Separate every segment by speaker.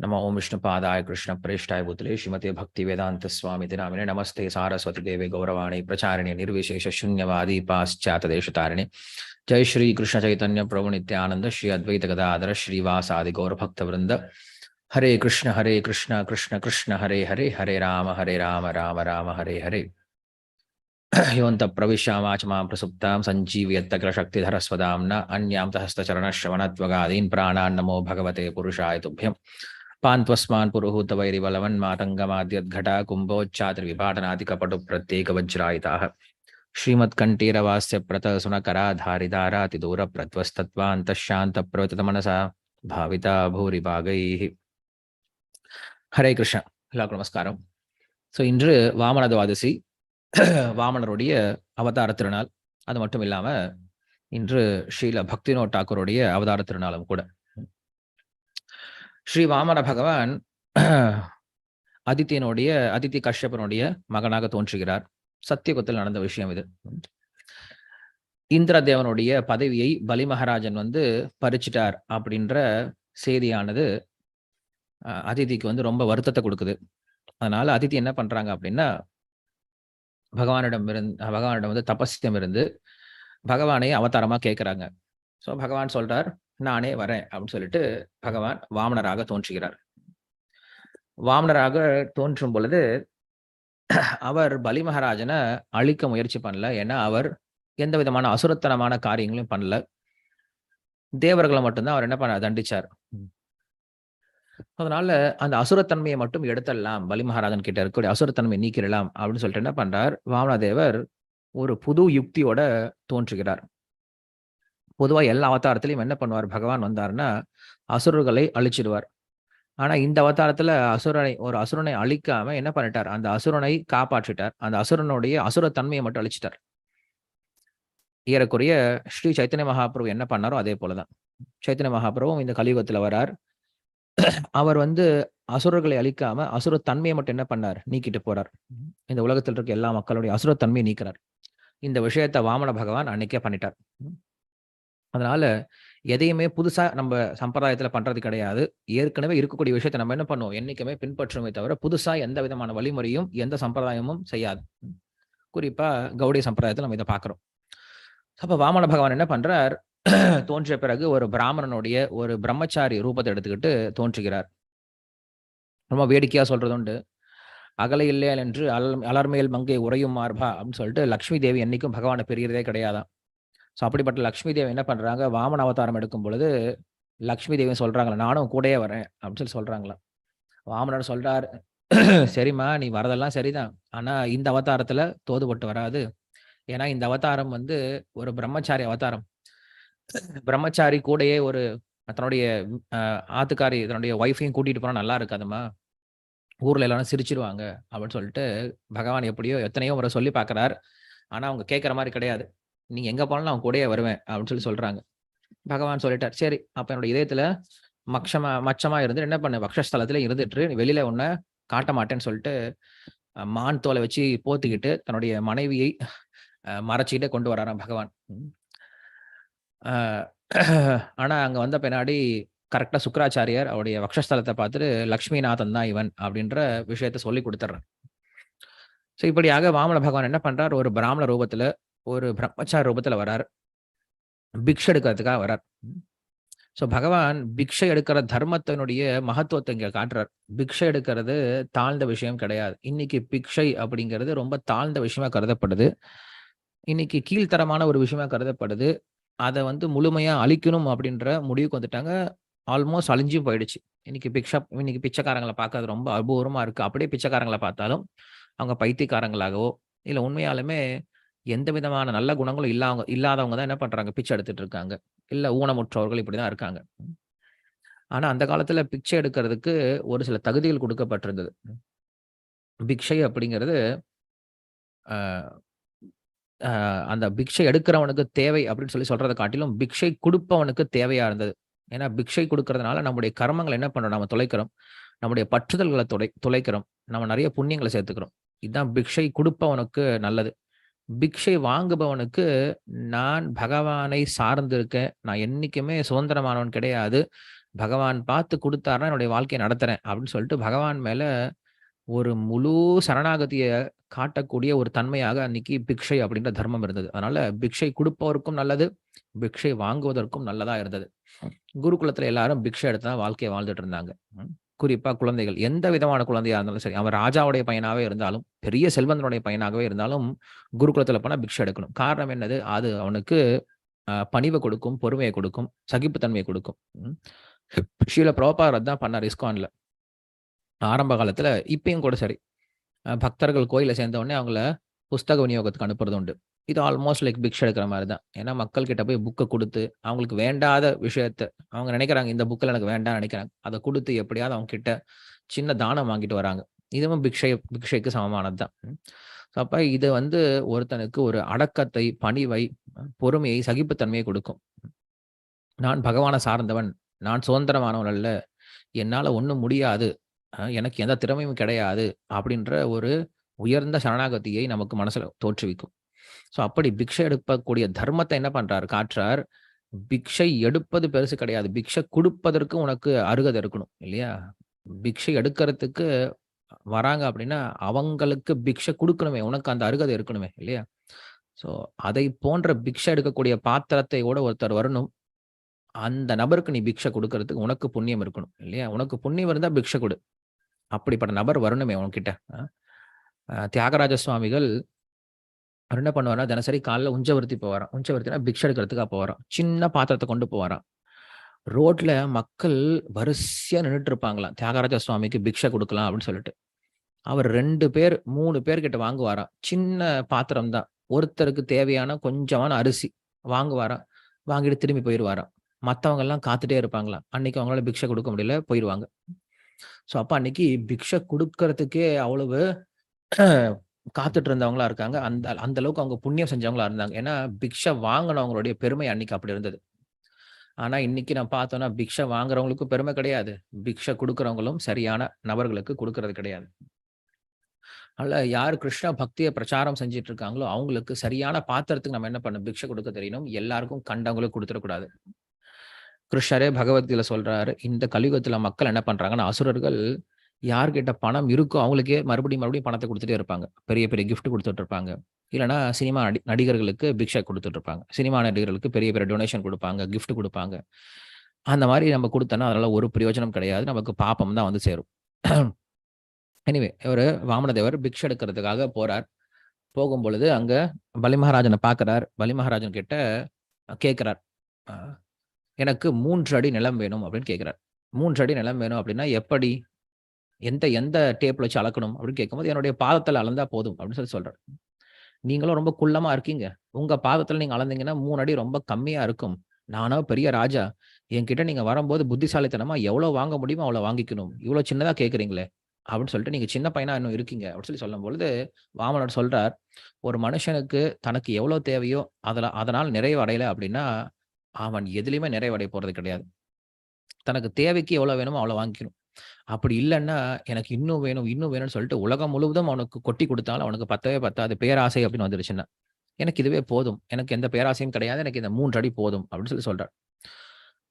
Speaker 1: नमो ओम विष्णुपादाय कृष्ण प्रेष्ठाय भूतले श्रीमते भक्ति वेदांत स्वामी नामिने नमस्ते सारस्वती देवे गौरवाणी प्रचारिणे निर्विशेष शून्यवादी पाश्चात देश तारिणे जय श्री कृष्ण चैतन्य प्रभु नित्यानंद श्री अद्वैत गदाधर श्रीवासादि गौर भक्त वृंद हरे कृष्ण हरे कृष्ण कृष्ण कृष्ण, हरे हरे हरे राम हरे राम राम राम, हरे हरे। योऽन्त प्रविश्यामाच माँ प्रसुप्तां सञ्जीवयत्तग्रशक्तिधरस्वदाम्ना अन्यां सहस्तचरणश्रवणत्वगादीन् प्राणान् नमो भगवते पुरुषाय तुभ्यम्। పాన్త్వస్మాన్ పురోహూత వైరి బలవన్ మాతంగమాద్యద్ఘటా కుంభోచ్చాతి విపాటనాదికపటు ప్రత్యేక వజ్రాయుతా శ్రీమత్కంఠీరవాస్య ప్రతసునకరాధారిదారాతి దూర ప్రత్వస్తత్వాంతశాంత ప్రవతమనసా భావిత భూరి భాగై ஹரே கிருஷ்ணா எல்லாருக்கும் நமஸ்காரம் ஸோ இன்று வாமன துவாதசி வாமனருடைய அவதார திருநாள் அது மட்டும் இல்லாமல் இன்று ஸ்ரீல பக்தினோ டாக்கூருடைய அவதார திருநாளும் கூட ஸ்ரீ வாமன பகவான் அதித்தியனுடைய அதித்தி கஷ்யப்பனுடைய மகனாக தோன்றுகிறார். சத்தியகுத்தில் நடந்த விஷயம் இது. இந்திரதேவனுடைய பதவியை பலி மகாராஜன் வந்து பறிச்சிட்டார் அப்படின்ற செய்தியானது அதித்திக்கு வந்து ரொம்ப வருத்தத்தை கொடுக்குது. அதனால அதித்தி என்ன பண்றாங்க அப்படின்னா பகவானிடம் இருந்து பகவானிடம் வந்து தபஸ்யம் இருந்து பகவானை அவதாரமா கேட்கிறாங்க ஸோ பகவான் சொல்றார் நானே வரேன் அப்படின்னு சொல்லிட்டு பகவான் வாமனராக தோன்றுகிறார். வாமனராக தோன்றும் பொழுது அவர் பலி மகாராஜனை அழிக்க முயற்சி பண்ணல. ஏன்னா அவர் எந்த விதமான அசுரத்தனமான காரியங்களையும் பண்ணல. தேவர்களை மட்டும்தான் அவர் என்ன பண்ண தண்டிச்சார். அதனால அந்த அசுரத்தன்மையை மட்டும் எடுத்துடலாம் பலி மகாராஜன் கிட்ட இருக்கக்கூடிய அசுரத்தன்மையை நீக்கிடலாம் அப்படின்னு சொல்லிட்டு என்ன பண்றார்? வாமனதேவர் ஒரு புது யுக்தியோட தோன்றுகிறார். பொதுவா எல்லா அவதாரத்திலையும் என்ன பண்ணுவார்? பகவான் வந்தாருன்னா அசுரர்களை அழிச்சிடுவார். ஆனா இந்த அவதாரத்துல அசுரனை ஒரு அசுரனை அழிக்காம என்ன பண்ணிட்டார்? அந்த அசுரனை காப்பாற்றிட்டார். அந்த அசுரனுடைய அசுரத்தன்மையை மட்டும் அழிச்சிட்டார். ஏறக்குறைய ஸ்ரீ சைத்தன்ய மகாபிரபு என்ன பண்ணாரோ அதே போலதான். சைத்தன்ய மகாபிரபுவும் இந்த கலியுகத்துல வரார். அவர் வந்து அசுரர்களை அழிக்காம அசுரத்தன்மையை மட்டும் என்ன பண்ணார்? நீக்கிட்டு போறார். இந்த உலகத்தில் இருக்க எல்லா மக்களுடைய அசுரத்தன்மையை நீக்கிறார். இந்த விஷயத்த வாமன பகவான் அன்னைக்கே பண்ணிட்டார். அதனால எதையுமே புதுசா நம்ம சம்பிரதாயத்துல பண்றது கிடையாது. ஏற்கனவே இருக்கக்கூடிய விஷயத்த நம்ம என்ன பண்ணுவோம்? என்னைக்குமே பின்பற்றுமே தவிர புதுசா எந்த விதமான வழிமுறையும் எந்த சம்பிரதாயமும் செய்யாது. குறிப்பா கௌடிய சம்பிரதாயத்தில் நம்ம இதை பாக்குறோம். அப்ப வாமன பகவான் என்ன பண்றார்? தோன்றிய பிறகு ஒரு பிராமணனுடைய ஒரு பிரம்மச்சாரி ரூபத்தை எடுத்துக்கிட்டு தோன்றுகிறார். ரொம்ப வேடிக்கையா சொல்றது உண்டு. அகல இல்லையா என்று அலர் அலர்மேல் மங்கை உறையும் மார்பா அப்படின்னு சொல்லிட்டு லக்ஷ்மி தேவி என்னைக்கும் பகவானை பெரியதே கிடையாதான் ஸோ அப்படிப்பட்ட லக்ஷ்மி தேவி என்ன பண்ணுறாங்க வாமன அவதாரம் எடுக்கும் பொழுது லக்ஷ்மி தேவி சொல்றாங்களா நானும் கூடயே வரேன் அப்படின்னு சொல்லி சொல்கிறாங்களா வாமனர் சொல்கிறார் சரிம்மா நீ வரதெல்லாம் சரிதான். ஆனால் இந்த அவதாரத்தில் தோதுபட்டு வராது. ஏன்னா இந்த அவதாரம் வந்து ஒரு பிரம்மச்சாரி அவதாரம். பிரம்மச்சாரி கூடயே ஒரு தன்னுடைய ஆத்துக்காரி தன்னுடைய ஒய்ஃபையும் கூட்டிகிட்டு போனால் நல்லா இருக்காதுமா ஊரில் எல்லாரும் சிரிச்சிருவாங்க அப்படின்னு சொல்லிட்டு பகவான் எப்படியோ எத்தனையோ முறை சொல்லி பார்க்குறார். ஆனால் அவங்க கேட்குற மாதிரி கிடையாது. நீ எங்க போனாலும் அவன் கூடயே வருவேன் அப்படின்னு சொல்லி சொல்றாங்க. பகவான் சொல்லிட்டார் சரி அப்ப என்னோட இதயத்துல மக்ஷமா மச்சமா இருந்து என்ன பண்ண? பக்ஷஸ்தலத்துல இருந்துட்டு வெளியில உன்னை காட்ட மாட்டேன்னு சொல்லிட்டு மான் தோலை வச்சு போத்திக்கிட்டு தன்னுடைய மனைவியை மறைச்சிக்கிட்டே கொண்டு வராராம் பகவான். ஆனா அங்க வந்த பின்னாடி கரெக்டா சுக்கராச்சாரியார் அவருடைய வக்ஷஸ்தலத்தை பார்த்துட்டு லக்ஷ்மிநாதன் தான் இவன் அப்படின்ற விஷயத்த சொல்லி கொடுத்துட்றார் ஸோ இப்படியாக வாமன பகவான் என்ன பண்றார்? ஒரு பிராமண ரூபத்துல ஒரு பிரம்மச்சார ரூபத்தில் வரார். பிக்ஷை எடுக்கிறதுக்காக வரார். ஸோ பகவான் பிக்ஷை எடுக்கிற தர்மத்தினுடைய மகத்துவத்தை இங்கே காட்டுறார். பிக்ஷை எடுக்கிறது தாழ்ந்த விஷயம் கிடையாது. இன்னைக்கு பிக்ஷை அப்படிங்கிறது ரொம்ப தாழ்ந்த விஷயமா கருதப்படுது. இன்னைக்கு கீழ்த்தரமான ஒரு விஷயமா கருதப்படுது. அதை வந்து முழுமையாக அழிக்கணும் அப்படின்ற முடிவுக்கு வந்துட்டாங்க. ஆல்மோஸ்ட் அழிஞ்சும் போயிடுச்சு. இன்னைக்கு பிக்ஷா இன்னைக்கு பிச்சைக்காரங்களை பார்க்கறது ரொம்ப அபூர்வமாக இருக்குது அப்படியே பிச்சைக்காரங்களை பார்த்தாலும் அவங்க பைத்தியக்காரங்களாகவோ இல்லை உண்மையாலுமே எந்த விதமான நல்ல குணங்களும் இல்லாதவங்க இல்லாதவங்க தான் என்ன பண்றாங்க? பிச்சை எடுத்துட்டு இருக்காங்க. இல்ல ஊனமுற்றவர்கள் இப்படிதான் இருக்காங்க. ஆனா அந்த காலத்துல பிச்சை எடுக்கிறதுக்கு ஒரு சில தகுதிகள் கொடுக்கப்பட்டிருந்தது. பிக்ஷை அப்படிங்கிறது அந்த பிக்ஷை எடுக்கிறவனுக்கு தேவை அப்படின்னு சொல்லி சொல்றதை காட்டிலும் பிக்ஷை கொடுப்பவனுக்கு தேவையா இருந்தது. ஏன்னா பிக்ஷை கொடுக்கறதுனால நம்முடைய கர்மங்கள் என்ன பண்றோம்? நம்ம தொலைக்கிறோம். நம்முடைய பற்றுதல்களை துளை துளைக்கிறோம். நம்ம நிறைய புண்ணியங்களை சேர்த்துக்கிறோம். இதுதான் பிக்ஷை கொடுப்பவனுக்கு நல்லது. பிக்ஷை வாங்குபவனுக்கு நான் பகவானை சார்ந்திருக்கேன் நான் என்றைக்குமே சுதந்திரமானவன் கிடையாது பகவான் பார்த்து கொடுத்தாருன்னா என்னுடைய வாழ்க்கையை நடத்துறேன் அப்படின்னு சொல்லிட்டு பகவான் மேல ஒரு முழு சரணாகதியை காட்டக்கூடிய ஒரு தன்மையாக அன்னைக்கு பிக்ஷை அப்படின்ற தர்மம் இருந்தது. அதனால பிக்ஷை கொடுப்பவருக்கும் நல்லது, பிக்ஷை வாங்குவதற்கும் நல்லதா இருந்தது. குருகுலத்துல எல்லாரும் பிக்ஷை எடுத்து தான் வாழ்க்கையை வாழ்ந்துட்டு இருந்தாங்க. குறிப்பா குழந்தைகள். எந்த விதமான குழந்தையா இருந்தாலும் சரி, அவன் ராஜாவுடைய பையனாவே இருந்தாலும், பெரிய செல்வந்தனுடைய பையனாகவே இருந்தாலும், குருகுலத்துல போனா பிக்ஷை எடுக்கணும். காரணம் என்னது? அது அவனுக்கு பணிவை கொடுக்கும், பொறுமையை கொடுக்கும், சகிப்புத்தன்மையை கொடுக்கும். ஷீல ஸ்ரீல தான் பண்ண பண்ணாரு இஸ்கான்ல. ஆரம்ப காலத்துல இப்பயும் கூட சரி. பக்தர்கள் கோயில சேர்ந்த உடனே அவங்கள புஸ்தக விநியோகத்துக்கு அனுப்புறது உண்டு. இது ஆல்மோஸ்ட் லைக் பிக்ஷ எடுக்கிற மாதிரி தான். ஏன்னா மக்கள் கிட்ட போய் புக்கை கொடுத்து அவங்களுக்கு வேண்டாத விஷயத்த அவங்க நினைக்கிறாங்க, இந்த புக்கில் எனக்கு வேண்டாம்னு நினைக்கிறாங்க. அதை கொடுத்து எப்படியாவது அவங்க கிட்ட சின்ன தானம் வாங்கிட்டு வராங்க. இதுவும் பிக்ஷை பிக்ஷைக்கு சமமானது தான். ஸோ இது வந்து ஒருத்தனுக்கு ஒரு அடக்கத்தை, பணிவை, பொறுமையை, சகிப்புத்தன்மையை கொடுக்கும். நான் பகவானை சார்ந்தவன். நான் சுதந்திரமானவன் அல்ல. என்னால் ஒன்றும் முடியாது. எனக்கு எந்த திறமையும் கிடையாது. அப்படின்ற ஒரு உயர்ந்த சரணாகதியை நமக்கு மனசுல தோற்றுவிக்கும். ஸோ அப்படி பிக்ஷை எடுக்கக்கூடிய தர்மத்தை என்ன பண்றார் காற்றார் பிக்ஷை எடுப்பது பெருசு கிடையாது. பிக்ஷை கொடுப்பதற்கு உனக்கு அருகதை இருக்கணும். இல்லையா? பிக்ஷை எடுக்கிறதுக்கு வராங்க அப்படின்னா, அவங்களுக்கு பிக்ஷை கொடுக்கணுமே உனக்கு அந்த அருகதை இருக்கணுமே! இல்லையா? ஸோ அதை போன்ற பிக்ஷை எடுக்கக்கூடிய பாத்திரத்தையோட ஒருத்தர் வரணும். அந்த நபருக்கு நீ பிக்ஷை கொடுக்கறதுக்கு உனக்கு புண்ணியம் இருக்கணும். இல்லையா? உனக்கு புண்ணியம் இருந்தா பிக்ஷை கொடு அப்படிப்பட்ட நபர் வரணுமே உன்கிட்ட. தியாகராஜ சுவாமிகள் அவர் என்ன பண்ணுவார்னா, தினசரி காலைல உஞ்சவர்த்தி போவாராம். உஞ்சவர்த்தினா பிக்ஷை எடுக்கிறதுக்காக போவாராம். சின்ன பாத்திரத்தை கொண்டு போவாராம். ரோட்ல மக்கள் வரிசையா நின்றுட்டு இருப்பாங்களாம். தியாகராஜ சுவாமிக்கு பிக்ஷை கொடுக்கலாம் அப்படின்னு சொல்லிட்டு. அவர் ரெண்டு பேர், மூணு பேர்கிட்ட வாங்குவாராம். சின்ன பாத்திரம் தான். ஒருத்தருக்கு தேவையான கொஞ்சமான அரிசி வாங்குவாராம். வாங்கிட்டு திரும்பி போயிடுவாராம் மற்றவங்க எல்லாம் காத்துட்டே இருப்பாங்களாம். அன்னைக்கு அவங்களால பிக்ஷை கொடுக்க முடியல, போயிடுவாங்க ஸோ அப்ப அன்னைக்கு பிக்ஷை கொடுக்கறதுக்கே அவ்வளவு காத்துட்டு இருந்தவங்களா இருக்காங்க. அந்த அந்த அளவுக்கு அவங்க புண்ணியம் செஞ்சவங்களா இருந்தாங்க. ஏன்னா, பிக்ஷை வாங்குனவங்களுடைய பெருமை அன்னைக்கு அப்படி இருந்தது. ஆனா, இன்னைக்கு நான் பார்த்தோம்னா, பிக்ஷை வாங்குறவங்களுக்கும் பெருமை கிடையாது. பிக்ஷை கொடுக்குறவங்களும் சரியான நபர்களுக்கு கொடுக்கறது கிடையாது. அதனால யார் கிருஷ்ண பக்தியை பிரச்சாரம் செஞ்சுட்டு இருக்காங்களோ, அவங்களுக்கு சரியான பாத்திரத்துக்கு நம்ம என்ன பண்ணணும்? பிக்ஷை கொடுக்க தெரியணும். எல்லாருக்கும் கண்டவங்களுக்கு கொடுத்துடக்கூடாது கிருஷ்ணரே பகவத்கீதை சொல்றாரு. இந்த கலியுகத்துல மக்கள் என்ன பண்றாங்கன்னா, அசுரர்கள் யார்கிட்ட பணம் இருக்கோ அவங்களுக்கே மறுபடியும் மறுபடியும் பணத்தை கொடுத்துட்டே இருப்பாங்க. பெரிய பெரிய கிஃப்ட் கொடுத்துட்டு இருப்பாங்க. இல்லைனா சினிமா நடி நடிகர்களுக்கு பிக்ஷா கொடுத்துட்டு இருப்பாங்க. சினிமா நடிகர்களுக்கு பெரிய பெரிய டொனேஷன் கொடுப்பாங்க கிஃப்ட் கொடுப்பாங்க அந்த மாதிரி நம்ம கொடுத்தோன்னா அதனால ஒரு பிரயோஜனம் கிடையாது. நமக்கு பாப்பம் தான் வந்து சேரும். எனிவே இவர் வாமனதேவர் பிக்ஷ எடுக்கிறதுக்காக போறார். போகும்பொழுது அங்க பலிமகாராஜனை பார்க்கிறார். பலி கிட்ட கேட்கிறார். எனக்கு மூன்று அடி நிலம் வேணும் அப்படின்னு கேட்கிறார். மூன்று அடி நிலம் வேணும் அப்படின்னா எப்படி? எந்த எந்த டேப்ல வச்சு அளக்கணும்? அப்படின்னு கேட்கும்போது, என்னுடைய பாதத்தில் அளந்தா போதும் அப்படின்னு சொல்லி சொல்கிறார் நீங்களும் ரொம்ப குள்ளமா இருக்கீங்க. உங்க பாதத்துல நீங்க அளந்தீங்கன்னா மூணு அடி ரொம்ப கம்மியா இருக்கும். நானோ பெரிய ராஜா. என்கிட்ட நீங்க வரும்போது புத்திசாலித்தனமா எவ்வளோ வாங்க முடியுமோ அவ்வளோ வாங்கிக்கணும். இவ்வளோ சின்னதா கேட்குறீங்களே அப்படின்னு சொல்லிட்டு நீங்க சின்ன பையனா இன்னும் இருக்கீங்க. அப்படின்னு சொல்லி சொல்லும்பொழுது, வாமனர் சொல்றார். ஒரு மனுஷனுக்கு தனக்கு எவ்வளோ தேவையோ, அதில் அதனால் நிறைவடையலை அப்படின்னா, அவன் எதுலையுமே நிறைவடைய போறது கிடையாது. தனக்கு தேவைக்கு எவ்வளோ வேணுமோ அவ்வளோ வாங்கிக்கணும். அப்படி இல்லைன்னா எனக்கு இன்னும் வேணும், இன்னும் வேணும்னு சொல்லிட்டு உலகம் முழுவதும் அவனுக்கு கொட்டி கொடுத்தாலும் அவனுக்கு பத்தவே பத்தாது. பேராசை அப்படின்னு வந்துருச்சுன்னா. எனக்கு இதுவே போதும். எனக்கு எந்த பேராசையும் கிடையாது. எனக்கு இந்த மூன்று அடி போதும் அப்படின்னு சொல்லி சொல்றார்.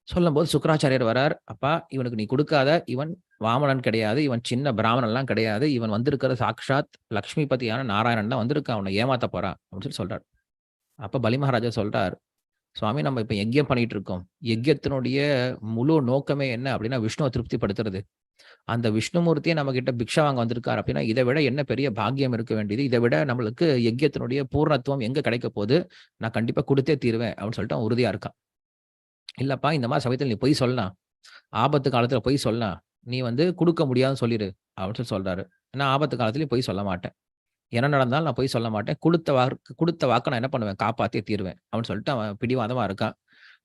Speaker 1: சொல்லும்போது சுக்கராச்சாரியர் வரார். அப்பா இவனுக்கு நீ கொடுக்காத இவன் வாமனன் கிடையாது. இவன் சின்ன பிராமணன்லாம் கிடையாது. இவன் வந்திருக்கிற சாக்ஷாத் லக்ஷ்மிபதியான நாராயணன் தான் வந்திருக்கான். அவனை ஏமாத்த போறான் அப்படின்னு சொல்லி சொல்றார். அப்ப பலி மகாராஜா சொல்றார். சுவாமி நம்ம இப்போ யஜ்யம் பண்ணிட்டு இருக்கோம். யஜ்யத்தினுடைய முழு நோக்கமே என்ன அப்படின்னா, விஷ்ணுவை திருப்திப்படுத்துறது. அந்த விஷ்ணுமூர்த்தியை நம்ம கிட்ட பிக்ஷா வாங்க வந்திருக்கார் அப்படின்னா, இதை விட என்ன பெரிய பாக்கியம் இருக்க வேண்டியது. இதை விட நம்மளுக்கு யஜ்யத்தினுடைய பூர்ணத்துவம் எங்க கிடைக்க போகுது நான் கண்டிப்பா கொடுத்தே தீருவேன் அப்படின்னு சொல்லிட்டு அவன் உறுதியா இருக்கான். இல்லப்பா இந்த மாதிரி சமயத்தில் நீ பொய் சொல்லலாம். ஆபத்து காலத்துல பொய் சொல்லலாம். நீ வந்து கொடுக்க முடியாதுன்னு சொல்லிடு அப்படின்னு சொல்லி சொல்றாரு. நான் ஆபத்து காலத்துலயும் பொய் சொல்ல மாட்டேன். என்ன நடந்தாலும் நான் போய் சொல்ல மாட்டேன். கொடுத்த வாக்கு கொடுத்த வாக்கு நான் என்ன பண்ணுவேன்? காப்பாத்தியே தீருவேன். அப்படின்னு சொல்லிட்டு அவன் பிடிவாதமா இருக்கான்.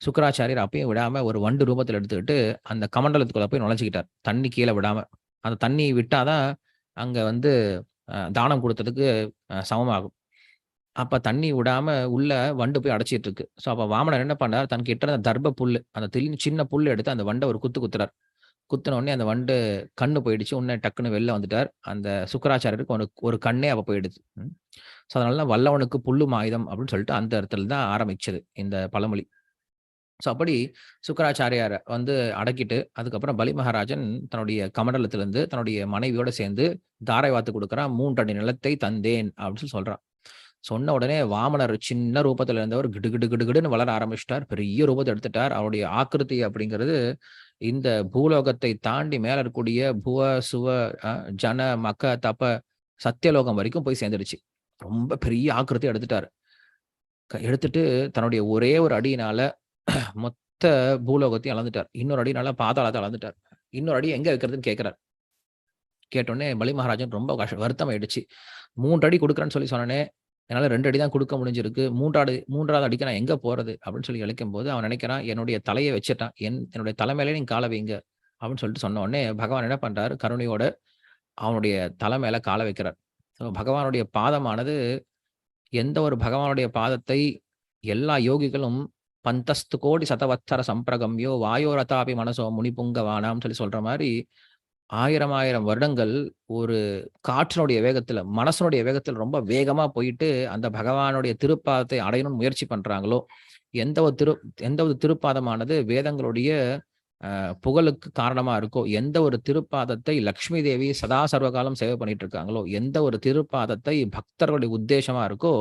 Speaker 1: சுக்கராச்சாரியர் அப்பயும் விடாம ஒரு வண்டு ரூபத்தில் எடுத்துக்கிட்டு அந்த கமண்டலத்துக்குள்ள போய் நுழைச்சிக்கிட்டார் தண்ணி கீழே விடாம. அந்த தண்ணி விட்டா தான் அங்க வந்து தானம் கொடுத்ததுக்கு சமமாகும். அப்ப தண்ணி விடாம உள்ள வண்டு போய் அடைச்சிட்டு இருக்கு. ஸோ அப்ப வாமனர் என்ன பண்ணார்? தன் கிட்ட இருந்த தர்ப புல்லு, அந்த திடீர்னு சின்ன புல் எடுத்து அந்த வண்டை ஒரு குத்து குத்துறார். குத்தின உடனே அந்த வண்டு கண்ணு போயிடுச்சு. உடனே டக்குன்னு வெளில வந்துட்டார். அந்த சுக்கராச்சாரியருக்கு ஒரு ஒரு கண்ணே அப்போ போயிடுது. ஸோ அதனால தான் வல்லவனுக்கு புல்லும் ஆயுதம் அப்படின்னு சொல்லிட்டு அந்த இடத்துல தான் ஆரம்பிச்சது இந்த பழமொழி. ஸோ அப்படி சுக்கராச்சாரியாரை வந்து அடக்கிட்டு, அதுக்கப்புறம் பலி மகாராஜன் தன்னுடைய கமண்டலத்திலிருந்து தன்னுடைய மனைவியோட சேர்ந்து தாரை வார்த்து குடுக்குறான். 3 அடி நிலத்தை தந்தேன் அப்படின்னு சொல்லி சொல்கிறான் சொன்ன உடனே வாமனர் சின்ன ரூபத்தில் இருந்தவர் கிடு கிடு கிடுகிடுன்னு வளர ஆரம்பிச்சிட்டார் பெரிய ரூபத்தை எடுத்துட்டார். அவருடைய ஆக்கிருத்தி அப்படிங்கிறது இந்த பூலோகத்தை தாண்டி மேல இருக்கக்கூடிய புவ, சுவ, ஜன, மக்க தப்ப சத்தியலோகம் வரைக்கும் போய் சேர்ந்துடுச்சு. ரொம்ப பெரிய ஆக்கிருத்தி எடுத்துட்டாரு. க எடுத்துட்டு தன்னுடைய ஒரே ஒரு அடியினால மொத்த பூலோகத்தையும் அளந்துட்டார். இன்னொரு அடியினால பாதாளத்தை அளந்துட்டார். இன்னொரு அடி எங்க வைக்கிறதுன்னு கேட்கிறார். கேட்டோடனே மலி மகாராஜன் ரொம்ப கஷ்ட வருத்தம் ஆயிடுச்சு. மூன்று அடி கொடுக்குறேன்னு சொல்லி சொன்னனே, என்னால ரெண்டு அடி தான் கொடுக்க முடிஞ்சிருக்கு. 3வது 3வது அடிக்கு நான் எங்க போறது? அப்படின்னு சொல்லி இழைக்கும் போது அவன் நினைக்கிறான், என்னுடைய தலையை வச்சுட்டான். என் என்னுடைய தலை மேலயே காலை கால வைங்க. அப்படின்னு சொல்லிட்டு சொன்ன உடனே, பகவான் என்ன பண்றாரு, கருணையோட அவனுடைய தலை மேல கால வைக்கிறார். ஸோ பகவானுடைய பாதமானது, எந்த ஒரு பகவானுடைய பாதத்தை எல்லா யோகிகளும் பந்தஸ்து கோடி சதவத்தர சம்பிரகம்யோ வாயோரதாபி மனசோ முனிபுங்கவானாம்னு சொல்லி சொல்ற மாதிரி ஆயிரம் ஆயிரம் வருடங்கள் ஒரு காற்றினுடைய வேகத்துல, மனசனுடைய வேகத்துல ரொம்ப வேகமா போயிட்டு, அந்த பகவானுடைய திருப்பாதத்தை அடையணும்னு முயற்சி பண்றாங்களோ, எந்த ஒரு திரு எந்த ஒரு திருப்பாதமானது வேதங்களுடைய புகழுக்கு காரணமா இருக்கோ, எந்த ஒரு திருப்பாதத்தை லக்ஷ்மி தேவி சதா சர்வகாலம் சேவை பண்ணிட்டு இருக்காங்களோ, எந்த ஒரு திருப்பாதத்தை பக்தர்களுடைய உத்தேசமா இருக்கோ,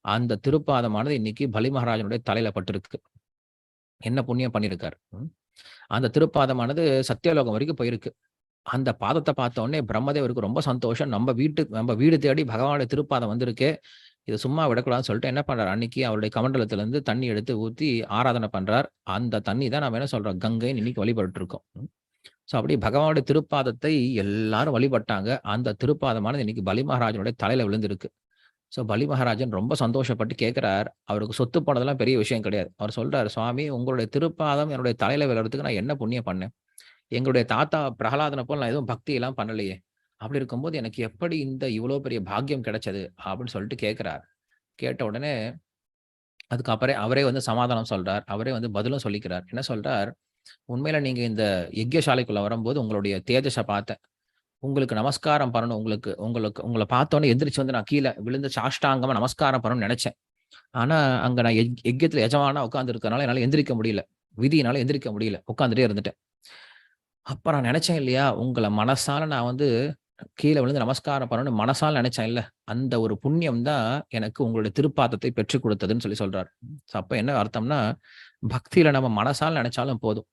Speaker 1: அந்த திருப்பாதமானது இன்னைக்கு பலி மகாராஜனுடைய தலையில பட்டிருக்கு. என்ன புண்ணியம் பண்ணியிருக்காரு அந்த திருப்பாதமானது சத்தியலோகம் வரைக்கும் போயிருக்கு. அந்த பாதத்தை பார்த்த உடனே பிரம்மதேவருக்கு ரொம்ப சந்தோஷம். நம்ம வீட்டு நம்ம வீடு தேடி பகவானுடைய திருப்பாதம் வந்திருக்கு இது சும்மா விடக்கூடாதுன்னு சொல்லிட்டு என்ன பண்றாரு, அன்னைக்கு அவருடைய கமண்டலத்திலேருந்து தண்ணி எடுத்து ஊற்றி ஆராதனை பண்றார். அந்த தண்ணி தான் நம்ம என்ன சொல்றோம், கங்கைன்னு இன்னைக்கு வழிபட்டு இருக்கோம். ஸோ அப்படி பகவானுடைய திருப்பாதத்தை எல்லாரும் வழிபட்டாங்க. அந்த திருப்பாதமானது இன்னைக்கு பலி மகாராஜனுடைய தலையில விழுந்திருக்கு. ஸோ பலி மகாராஜன் ரொம்ப சந்தோஷப்பட்டு கேட்கிறார். அவருக்கு சொத்து போனதெல்லாம் பெரிய விஷயம் கிடையாது. அவர் சொல்றாரு, "சுவாமி உங்களுடைய திருப்பாதம் என்னுடைய தலையில விழறதுக்கு நான் என்ன புண்ணியம் பண்ணேன்? எங்களுடைய தாத்தா பிரகலாதனை போல் நான் எதுவும் பக்தி எல்லாம் பண்ணலையே. அப்படி இருக்கும்போது எனக்கு எப்படி இந்த இவ்வளோ பெரிய பாக்கியம் கிடைச்சது?" அப்படின்னு சொல்லிட்டு கேட்குறாரு கேட்ட உடனே அதுக்கப்புறம் அவரே வந்து சமாதானம் சொல்றார். அவரே வந்து பதிலும் சொல்லிக்கிறார். என்ன சொல்றார், "உண்மையில நீங்க இந்த யக்ஞசாலைக்குள்ள வரும்போது உங்களுடைய தேஜஸை பார்த்தேன். உங்களுக்கு நமஸ்காரம் பண்ணணும். உங்களுக்கு உங்களுக்கு உங்களை பார்த்தோன்னே எந்திரிச்சு வந்து நான் கீழே விழுந்து சாஷ்டாங்கமா நமஸ்காரம் பண்ணணும்னு நினச்சேன் ஆனா, அங்க நான் எக் யக்ஞத்துல எஜமானா உட்காந்துருக்கனால என்னால் என்னால எந்திரிக்க முடியல. விதியினால எந்திரிக்க முடியல. உட்காந்துட்டே இருந்துட்டேன். அப்ப நான் நினச்சேன் இல்லையா, உங்களை மனசால நான் வந்து கீழே விழுந்து நமஸ்காரம் பண்ணணும்னு மனசால இல்லை அந்த ஒரு புண்ணியம் தான் எனக்கு உங்களுடைய திருப்பாதத்தை பெற்றுக் கொடுத்ததுன்னு சொல்லி சொல்றாரு ஸோ அப்ப என்ன அர்த்தம்னா, பக்தியில நம்ம மனசால நினைச்சாலும் போதும்.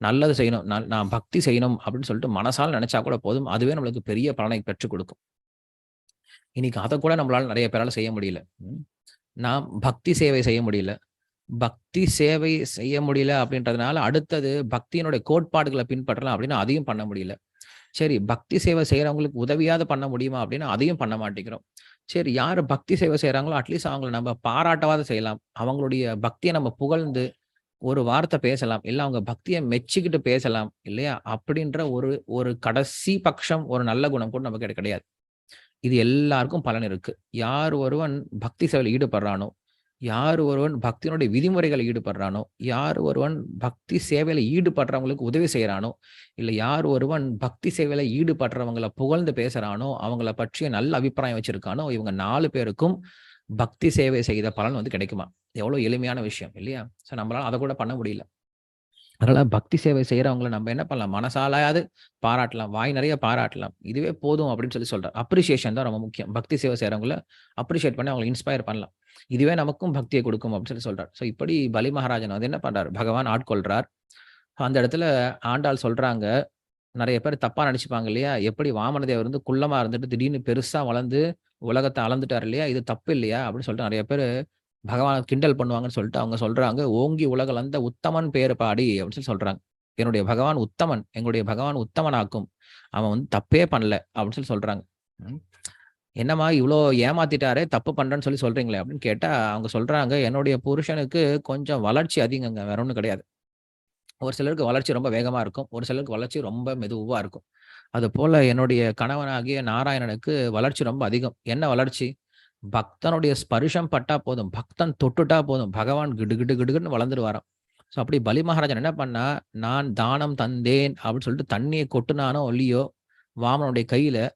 Speaker 1: நல்லது செய்யணும். நல் நான் பக்தி செய்யணும் அப்படின்னு சொல்லிட்டு மனசால நினைச்சா கூட போதும். அதுவே நம்மளுக்கு பெரிய பலனை பெற்றுக் கொடுக்கும். இன்னைக்கு அதை கூட நம்மளால நிறைய பேரால செய்ய முடியல. நாம் நான் பக்தி சேவை செய்ய முடியல. பக்தி சேவை செய்ய முடியல அப்படின்றதுனால, அடுத்தது பக்தியினுடைய கோட்பாடுகளை பின்பற்றலாம் அப்படின்னு அதையும் பண்ண முடியல. சரி பக்தி சேவை செய்யறவங்களுக்கு உதவியாவது பண்ண முடியுமா அப்படின்னு அதையும் பண்ண மாட்டேங்கிறோம். சரி யார் பக்தி சேவை செய்கிறாங்களோ அட்லீஸ்ட் அவங்கள நம்ம பாராட்டவாத செய்யலாம். அவங்களுடைய பக்தியை நம்ம புகழ்ந்து ஒரு வார்த்தை பேசலாம். இல்லை அவங்க பக்தியை மெச்சிக்கிட்டு பேசலாம். இல்லையா? அப்படின்ற ஒரு ஒரு கடைசி பட்சம் ஒரு நல்ல குணம் கூட நமக்கு கிடையாது. இது எல்லாருக்கும் பலன் இருக்கு. யார் ஒருவன் பக்தி சேவையில் ஈடுபடுறானோ, யார் ஒருவன் பக்தியினுடைய விதிமுறைகளை ஈடுபடுறானோ, யார் ஒருவன் பக்தி சேவையில ஈடுபடுறவங்களுக்கு உதவி செய்கிறானோ இல்லை யார் ஒருவன் பக்தி சேவையில ஈடுபடுறவங்களை புகழ்ந்து பேசுறானோ, அவங்கள பற்றிய நல்ல அபிப்பிராயம் வச்சிருக்கானோ, இவங்க நாலு பேருக்கும் பக்தி சேவை செய்த பலன் வந்து கிடைக்குமா எவ்வளோ எளிமையான விஷயம் இல்லையா? ஸோ நம்மளால அதை கூட பண்ண முடியல. அதனால பக்தி சேவை செய்யறவங்களை நம்ம என்ன பண்ணலாம், மனசாலயாவது பாராட்டலாம். வாய் நிறைய பாராட்டலாம். இதுவே போதும் அப்படின்னு சொல்லி சொல்றாரு அப்ரிசியேஷன் தான் ரொம்ப முக்கியம். பக்தி சேவை செய்யறவங்கள அப்ரிஷியேட் பண்ணி அவங்களை இன்ஸ்பயர் பண்ணலாம். இதுவே நமக்கும் பக்தியை கொடுக்கும் அப்படின்னு சொல்லி சொல்றாரு ஸோ இப்படி பலி மகாராஜன் வந்து என்ன பண்றாரு, பகவான் ஆட்கொள்றார். அந்த இடத்துல ஆண்டாள் சொல்றாங்க, நிறைய பேர் தப்பா நெனச்சுப்பாங்க இல்லையா? எப்படி வாமனதேவர் வந்து குள்ளமா இருந்துட்டு திடீர்னு பெருசா வளர்ந்து உலகத்தை அளந்துட்டார் இல்லையா? இது தப்பு இல்லையா? அப்படின்னு சொல்லிட்டு நிறைய பேர் பகவான் கிண்டல் பண்ணுவாங்கன்னு சொல்லிட்டு அவங்க சொல்றாங்க, "ஓங்கி உலகளந்த உத்தமன் பேரு பாடி" அப்படின்னு சொல்லி சொல்றாங்க. என்னுடைய பகவான் உத்தமன். எங்களுடைய பகவான் உத்தமனாக்கும். அவன் வந்து தப்பே பண்ணல அப்படின்னு சொல்லி சொல்றாங்க. என்னம்மா இவ்வளோ ஏமாத்திட்டாரே, தப்பு பண்றேன்னு சொல்லி சொல்றீங்களே அப்படின்னு கேட்டா, அவங்க சொல்றாங்க, "என்னுடைய புருஷனுக்கு கொஞ்சம் வளர்ச்சி அதிகங்க. வேற ஒன்றும் கிடையாது." ஒரு சிலருக்கு வளர்ச்சி ரொம்ப வேகமா இருக்கும். ஒரு சிலருக்கு வளர்ச்சி ரொம்ப மெதுவா இருக்கும். அதுபோல என்னுடைய கணவனாகிய நாராயணனுக்கு வளர்ச்சி ரொம்ப அதிகம். என்ன வளர்ச்சி? பக்தனுடைய ஸ்பர்ஷம் பட்டா போதும். பக்தன் தொட்டுட்டா போதும். பகவான் கிடு கிடு கிடுகிடுன்னு வளர்ந்துருவாராம். ஸோ அப்படி பலி மகாராஜன் என்ன பண்ணா, "நான் தானம் தந்தேன்" அப்படின்னு சொல்லிட்டு தண்ணியை கொட்டுனானோ இல்லையோ, வாமனனுடைய கையில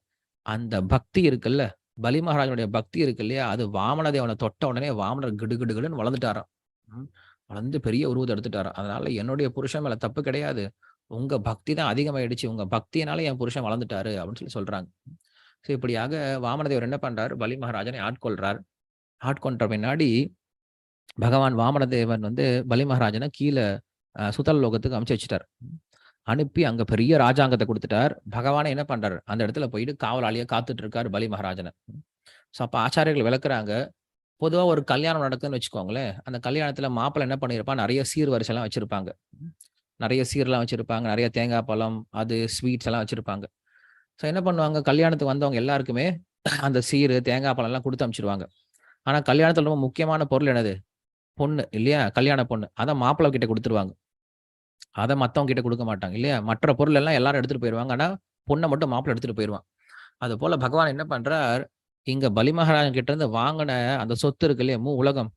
Speaker 1: அந்த பக்தி இருக்குல்ல, பலி மகாராஜனுடைய பக்தி இருக்கு இல்லையா? அது வாமனதேவன தொட்ட உடனே வாமனர் கிடு கிடு கிடுன்னு வளர்ந்துட்டாராம். வளர்ந்து பெரிய உருவத்தை எடுத்துட்டாரு. அதனால என்னுடைய புருஷன் மேல தப்பு கிடையாது. உங்க பக்தி தான் அதிகமாயிடுச்சு. உங்க பக்தியினால என் புருஷன் வளர்ந்துட்டாரு அப்படின்னு சொல்லி சொல்றாங்க. ஸோ இப்படியாக வாமனதேவர் என்ன பண்றாரு? பலி மகாராஜனை ஆட்கொள்றார். ஆட்கொண்ட பின்னாடி பகவான் வாமனதேவன் வந்து பலி மகாராஜனை கீழே அ லோகத்துக்கு அமுச்சு வச்சுட்டார். அனுப்பி அங்க பெரிய ராஜாங்கத்தை கொடுத்துட்டார் பகவானை என்ன பண்றாரு? அந்த இடத்துல போயிட்டு காவலாளியா காத்துட்டு இருக்காரு பலி மகாராஜனை ஸோ அப்போ ஆச்சாரியர்கள் விளக்குறாங்க. பொதுவாக ஒரு கல்யாணம் நடக்குதுன்னு வச்சுக்கோங்களேன். அந்த கல்யாணத்துல மாப்பிள்ளை என்ன பண்ணியிருப்பான், சீர் வரிசையெல்லாம் வச்சிருப்பாங்க. நிறைய சீர்லாம் வச்சிருப்பாங்க. நிறைய தேங்காய் பழம், அது ஸ்வீட்ஸ் எல்லாம் வச்சிருப்பாங்க. ஸோ என்ன பண்ணுவாங்க, கல்யாணத்துக்கு வந்தவங்க எல்லாருக்குமே அந்த சீரு, தேங்காய் எல்லாம் கொடுத்து அமிச்சிடுவாங்க ஆனால் கல்யாணத்தில் ரொம்ப முக்கியமான பொருள் என்னது? பொண்ணு இல்லையா? கல்யாண பொண்ணு. அதை மாப்பிள்ளை கிட்ட கொடுத்துருவாங்க அதை மற்றவங்க கிட்ட கொடுக்க மாட்டாங்க இல்லையா? மற்ற பொருள் எல்லாம் எல்லாரும் எடுத்துட்டு போயிடுவாங்க ஆனால் பொண்ணை மட்டும் மாப்பிள்ளை எடுத்துட்டு அது போல் பகவான் என்ன பண்றார், இங்க பலிமகாராஜன் கிட்ட இருந்து வாங்கின அந்த சொத்து இருக்கு இல்லையா? மூ உலகம்.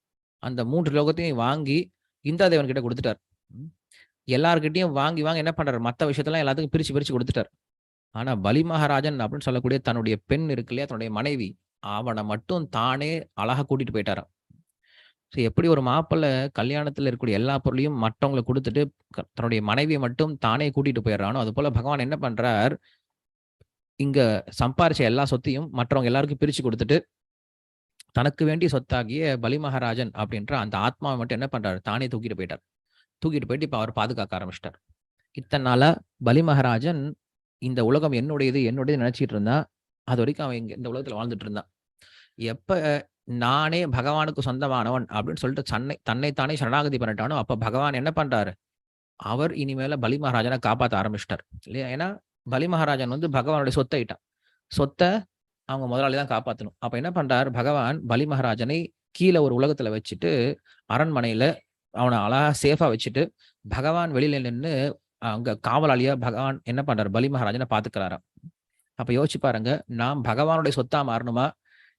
Speaker 1: அந்த மூன்று லோகத்தையும் வாங்கி இந்திரதேவன் கிட்ட கொடுத்துட்டார் ம். வாங்கி, வாங்கி என்ன பண்றாரு? மற்ற விஷயத்தெல்லாம் எல்லாத்துக்கும் பிரிச்சு, பிரிச்சு கொடுத்துட்டார் ஆனா பலி மகாராஜன் அப்படின்னு சொல்லக்கூடிய தன்னுடைய பெண் இருக்கு இல்லையா? தன்னுடைய மனைவி. அவனை மட்டும் தானே அழகா கூட்டிட்டு போயிட்டாரான் ஸோ எப்படி ஒரு மாப்பிள்ளை கல்யாணத்துல இருக்கக்கூடிய எல்லா பொருளையும் மற்றவங்களுக்கு கொடுத்துட்டு தன்னுடைய மனைவியை மட்டும் தானே கூட்டிட்டு போயிடுறானோ, அது போல பகவான் என்ன பண்றார், இங்க சம்பாரிச்ச எல்லா சொத்தையும் மற்றவங்க எல்லாருக்கும் பிரிச்சு கொடுத்துட்டு தனக்கு வேண்டிய சொத்தாகிய பலி மகாராஜன் அப்படின்ற அந்த ஆத்மாவை மட்டும் என்ன பண்றாரு? தானே தூக்கிட்டு போயிட்டார். தூக்கிட்டு போயிட்டு இப்ப அவர் பாதுகாக்க ஆரம்பிச்சிட்டார் இத்தனால நாளா பலி மகாராஜன் இந்த உலகம் என்னுடையது, என்னுடையது நெனச்சுக்கிட்டு இருந்தான். அதுவரைக்கும் அவன் இங்கே இந்த உலகத்துல வாழ்ந்துட்டு இருந்தான். எப்ப நானே பகவானுக்கு சொந்தமானவன் அப்படின்னு சொல்லிட்டு சன்னை தன்னை சரணாகதி பண்ணிட்டானோ, அப்ப பகவான் என்ன பண்றாரு? அவர் இனிமேல பலி மகாராஜனை காப்பாத்த ஆரம்பிச்சிட்டார் இல்லையா? ஏன்னா பலி மகாராஜன் வந்து பகவானுடைய சொத்தைட்டான் சொத்தை அவங்க முதலாளி தான் காப்பாத்தணும். அப்ப என்ன பண்றார்? பகவான் பலி மகாராஜனை கீழே ஒரு உலகத்துல வச்சுட்டு, அரண்மனையில அவனை அழகா சேஃபா வச்சுட்டு, பகவான் வெளியில நின்று அங்க காவலாளியா பகவான் என்ன பண்றாரு? பலி மகாராஜனை பாத்துக்கிறாராம். அப்ப யோசிச்சு பாருங்க. நாம் பகவானுடைய சொத்தா மாறணுமா?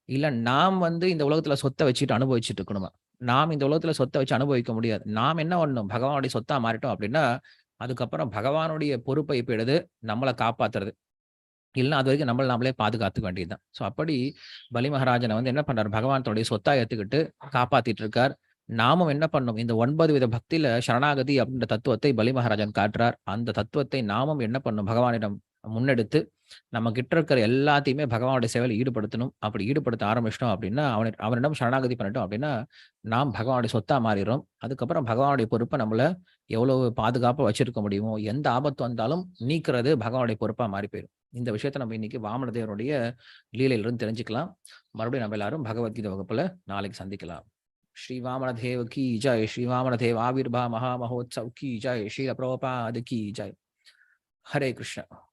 Speaker 1: இல்ல நாம் வந்து இந்த உலகத்துல சொத்தை வச்சுட்டு அனுபவிச்சுட்டு இருக்கணுமா? நாம் இந்த உலகத்துல சொத்தை வச்சு அனுபவிக்க முடியாது. நாம் என்ன பண்ணணும்? பகவானுடைய சொத்தா மாறிட்டோம் அப்படின்னா, அதுக்கப்புறம் பகவானுடைய பொறுப்பை இப்ப நம்மளை காப்பாத்துறது காப்பாத்துறது. அது வரைக்கும் நம்மளை நாமளே பாதுகாத்துக்க வேண்டியது தான். ஸோ அப்படி பலி மகாராஜனை வந்து என்ன பண்றாரு? பகவான் தன்னுடைய சொத்தா ஏத்துக்கிட்டு காப்பாத்திட்டு இருக்கார். நாமும் என்ன பண்ணணும்? இந்த ஒன்பது வித பக்தியில சரணாகதி அப்படின்ற தத்துவத்தை பலி மகாராஜன் காட்டுறார். அந்த தத்துவத்தை நாமும் என்ன பண்ணணும்? பகவானிடம் முன்னெடுத்து, நம்ம கிட்ட இருக்கிற எல்லாத்தையுமே பகவானுடைய சேவையில் ஈடுபடுத்தணும். அப்படி ஈடுபடுத்த ஆரம்பிச்சிட்டோம் அப்படின்னா, அவன அவனிடம் சரணாகதி பண்ணிட்டோம் அப்படின்னா, நாம் பகவானுடைய சொத்தா மாறிடுறோம் அதுக்கப்புறம் பகவானுடைய பொறுப்பை நம்மள எவ்வளவு பாதுகாப்பாக வச்சிருக்க முடியுமோ, எந்த ஆபத்து வந்தாலும் நீக்கிறது பகவானுடைய பொறுப்பாக மாறி போயிடும் இந்த விஷயத்த நம்ம இன்னைக்கு வாமனதேவனுடைய லீலையிலிருந்து தெரிஞ்சுக்கலாம். மறுபடியும் நம்ம எல்லாரும் பகவத்கீதை வகுப்புல நாளைக்கு சந்திக்கலாம். श्री वामनदेव की जय। श्री वामनदेव आविर्भाव महामहोत्सव की जय। श्री प्रोपाद की जय। हरे कृष्ण।